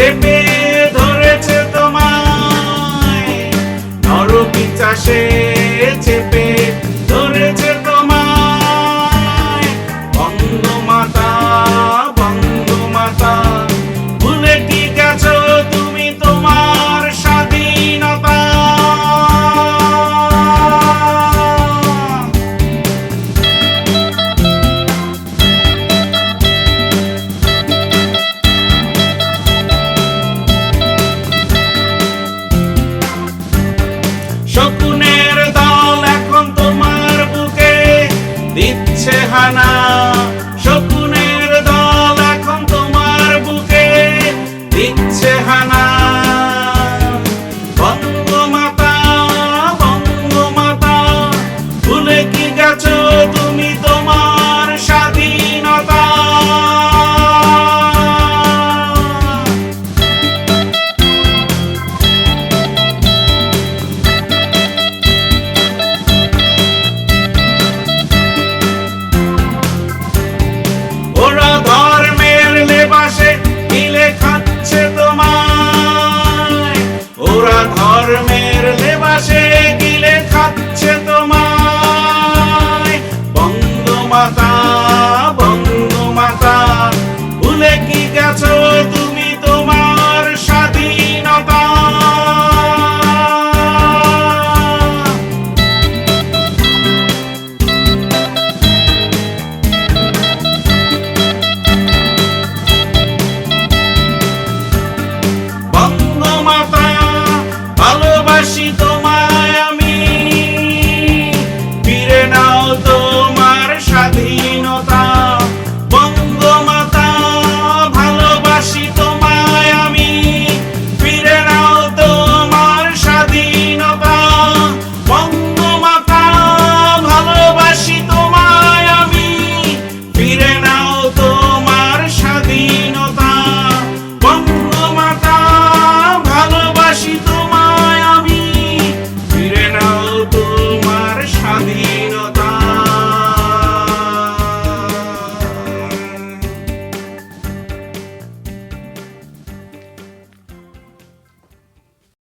Take দিচ্ছে হানা শকুনের দল এখন তোমার বুকে দিচ্ছে হানা ধর্মের লেবাসে Rashidun